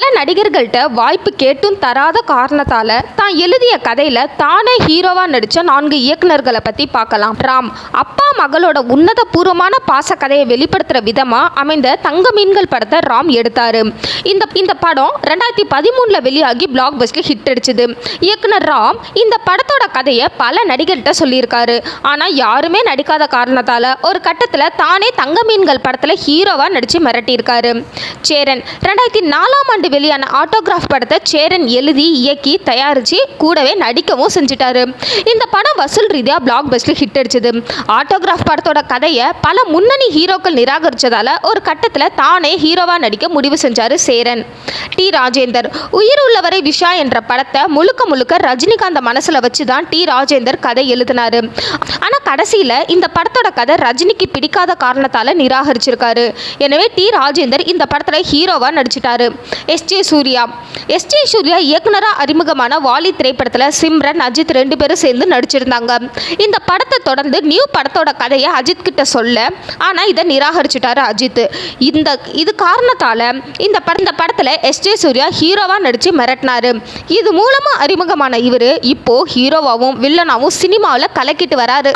பல நடிகர்கள்ட்ட வாய்ப்பு கேட்டும் தராத காரணத்தால தான் எழுதிய கதையில தானே ஹீரோவா நடிச்ச நான்கு இயக்குனர்களை பத்தி பார்க்கலாம். ராம் அப்பா மகளோட உன்னத பூர்வமான பாச கதையை வெளிப்படுத்துற விதமா அமைந்த தங்க மீன்கள் படத்தை ராம் எடுத்தாரு. இந்த இந்த படம் ரெண்டாயிரத்தி பதிமூணுல வெளியாகி பிளாக் பஸ்ட்ல ஹிட் அடிச்சது. இயக்குனர் ராம் இந்த படத்தோட கதையை பல நடிகர்கிட்ட சொல்லியிருக்காரு. ஆனா யாருமே நடிக்காத காரணத்தால ஒரு கட்டத்துல தானே தங்க மீன்கள் படத்துல ஹீரோவா நடிச்சு மிரட்டியிருக்காரு. சேரன் ரெண்டாயிரத்தி நாலாம் ஆண்டு வெளியான ஆட்டோகிராஃப் படத்தை சேரன் எழுதி இயக்கி தயாரித்து கூடவே நடிக்கவும் செஞ்சிட்டாரு. இந்த படம் வசூல் ரீதியாக பிளாக் பஸ்டர் ஹிட் அடிச்சது. ஆட்டோகிராஃப் படத்தோட கதையை பல முன்னணி ஹீரோக்கள் நிராகரித்ததால் ஒரு கட்டத்தில் தானே ஹீரோவாக நடிக்க முடிவு செஞ்சார் சேரன். டி. ராஜேந்தர் உயிர் உள்ளவரை விஷா என்ற படத்தை முழுக்க முழுக்க ரஜினிகாந்த மனசில் வச்சு தான் டி. ராஜேந்தர் கதை எழுதினாரு. ஆனால் கடைசியில் இந்த படத்தோட கதை ரஜினிக்கு பிடிக்காத காரணத்தால் நிராகரிச்சிருக்காரு. எனவே டி. ராஜேந்தர் இந்த படத்தில் ஹீரோவாக நடிச்சிட்டாரு. S J Suriya. S J Suriya இயக்குனராக அறிமுகமான வாலி திரைப்படத்தில் சிம்ரன் அஜித் ரெண்டு பேரும் சேர்ந்து நடிச்சிருந்தாங்க. இந்த படத்தை தொடர்ந்து நியூ படத்தோட கதையை அஜித் கிட்ட சொல்ல ஆனால் இதை நிராகரிச்சிட்டாரு அஜித். இந்த இது காரணத்தால் இந்த பட இந்த படத்தில் எஸ் ஜே சூர்யா ஹீரோவாக நடித்து மிரட்டினாரு. இது மூலமாக அறிமுகமான இவர் இப்போ ஹீரோவாகவும் வில்லனாகவும் சினிமாவில் கலக்கிட்டு வராரு.